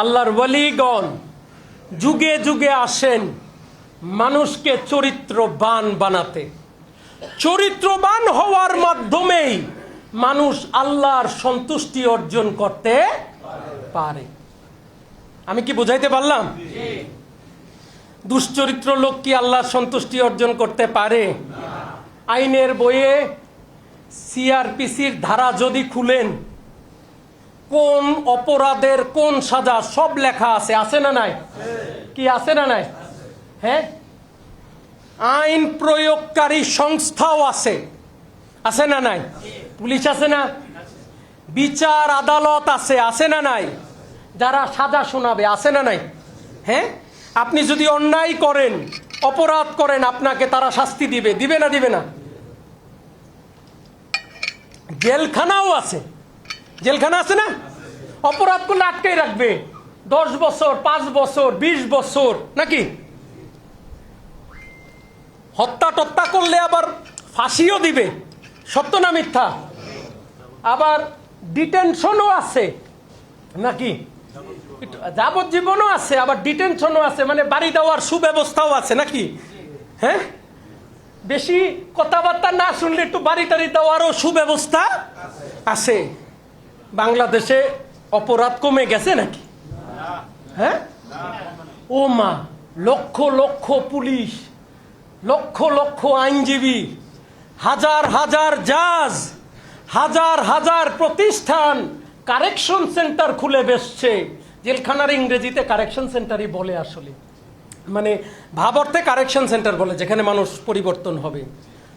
আল্লাহর ওয়ালিগণ যুগে যুগে আসেন মানুষকে চরিত্রবান বানাতে। চরিত্রবান হওয়ার মাধ্যমেই মানুষ আল্লাহর সন্তুষ্টি অর্জন করতে পারে। আমি কি বুঝাইতে পারলাম? দুশ্চরিত্র লোক কি আল্লাহর সন্তুষ্টি অর্জন করতে পারে? আইনের বইয়ে সিআরপিসির ধারা যদি খুলেন কোন অপরাধের কোন সাজা সব লেখা আছে আছে না নাই? কি আছে না নাই? হ্যাঁ? আইন প্রয়োগকারী সংস্থাও আছে। আছে না নাই? পুলিশ আছে না? বিচার আদালত আছে আছে না নাই? যারা সাজা শোনাবে, আছে না নাই? হ্যাঁ? আপনি যদি অন্যায় করেন, অপরাধ করেন, আপনাকে তারা শাস্তি দিবে দিবে না দিবে না। জেলখানাও আছে। জেলখানা আছে না? অপরাধ করলে আটকাই রাখবে। দশ বছর, পাঁচ বছর, বিশ বছর, নাকি? হত্যা টত্যা করলে আবার ফাঁসিও দিবে। সত্য না মিথ্যা? আবার ডিটেনশনও আছে, নাকি? যাবজ্জীবনও আছে, আবার ডিটেনশনও আছে মানে বাড়ি দেওয়ার সুব্যবস্থাও আছে, নাকি? হ্যাঁ? বেশি কথাবার্তা না শুনলে একটু বাড়ি টাড়ি দেওয়ারও সুব্যবস্থা আছে। বাংলাদেশে অপরাধ কমে গেছে নাকি? হ্যাঁ? ও মা, লক্ষ লক্ষ পুলিশ, লক্ষ লক্ষ আইনজীবী, হাজার হাজার জাজ, হাজার হাজার প্রতিষ্ঠান কারেকশন সেন্টার খুলে বসছে। জেলখানার ইংরেজিতে কারেকশন সেন্টারই বলে আসলে। মানে ভাব অর্থে কারেকশন সেন্টার বলে, যেখানে মানুষ পরিবর্তন হবে।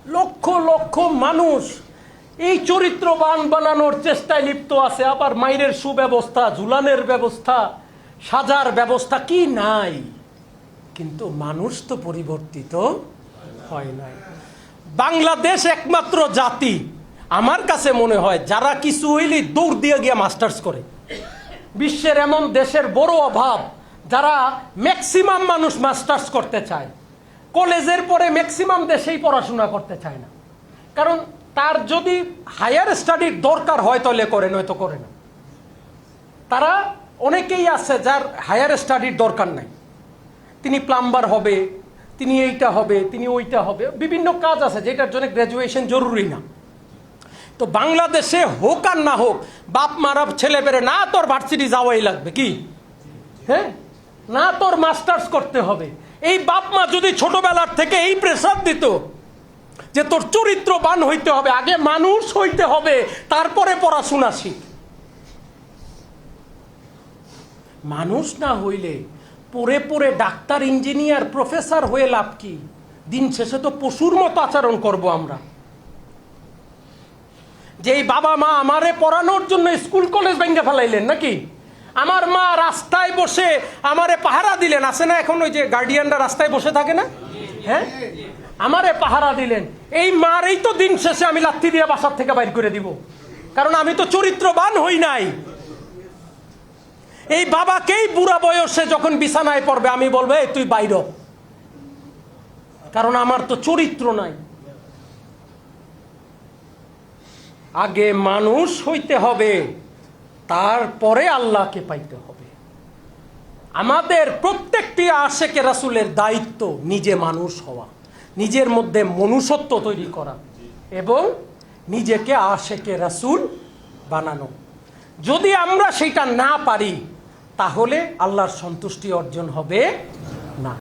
লক্ষ লক্ষ মানুষ এই চরিত্রবান বানানোর চেষ্টায় লিপ্ত আছে আবার মাইরের সুব্যবস্থা ঝুলানের ব্যবস্থা, সাজার ব্যবস্থা কি নাই? কিন্তু মানুষ তো পরিবর্তিত হয় নাই। বাংলাদেশ একমাত্র জাতি, আমার কাছে মনে হয়, যারা কিছু হইলে দৌড় দিয়ে গিয়ে মাস্টার্স করে। বিশ্বের এমন দেশের বড় অভাব, যারা ম্যাক্সিমাম মানুষ মাস্টার্স করতে চায়। কলেজের পরে ম্যাক্সিমাম দেশেই পড়াশোনা করতে চায় না। কারণ তার যদি হায়ার স্টাডির দরকার হয় তাহলে করে, নয়তো করে না। তারা অনেকেই আছে যার হায়ার স্টাডির দরকার নাই। তিনি প্লাম্বার হবে, তিনি এইটা হবে, তিনি ওইটা হবে, বিভিন্ন কাজ আছে যেটার জন্য গ্র্যাজুয়েশন জরুরি না। তো বাংলাদেশে হোক আর না হোক, বাপ মারা ছেলে পেরে না তোর ভার্সিটি যাওয়াই লাগবে কি? হ্যাঁ? না তোর মাস্টার্স করতে হবে। এই বাপ মা যদি ছোটবেলার থেকে এই প্রেসার দিত যে তোর চরিত্রবান হইতে হবে, আগে মানুষ হইতে হবে, তারপরে পড়াশোনা শিখ। মানুষ না হইলে পড়ে পড়ে ডাক্তার, ইঞ্জিনিয়ার, প্রফেসর হয়ে লাভ কি? দিন শেষে তো পশুর মতো আচরণ করব আমরা। যে এই বাবা মা আমারে পড়ানোর জন্য স্কুল, কলেজ ভেঙে ফেলাইলেন নাকি? আমার মা রাস্তায় বসে আমারে পাহারা দিলেন। আছে না এখন ওই যে গার্ডিয়ানরা রাস্তায় বসে থাকে না? হ্যাঁ? আমারে পাহারা দিলেন। এই মারেই তো দিন শেষে আমি লাথি দিয়ে বাসার থেকে বাইর করে দিব। কারণ আমি তো চরিত্রবান হই নাই। এই বাবাকেই বুড়া বয়সে যখন বিছানায় পড়বে, আমি বলব, "এই, তুই বাইর কারণ আমার তো চরিত্র নাই। আগে মানুষ হইতে হবে, তারপরে আল্লাহকে পাইতে হবে। আমাদের প্রত্যেকটি আশেকে রাসুলের দায়িত্ব নিজে মানুষ হওয়া, নিজের মধ্যে মনুষ্যত্ব তৈরি করা এবং নিজেকে আশেকে রাসুল বানানো। যদি আমরা সেটা না পারি, তাহলে আল্লাহর সন্তুষ্টি অর্জন হবে না।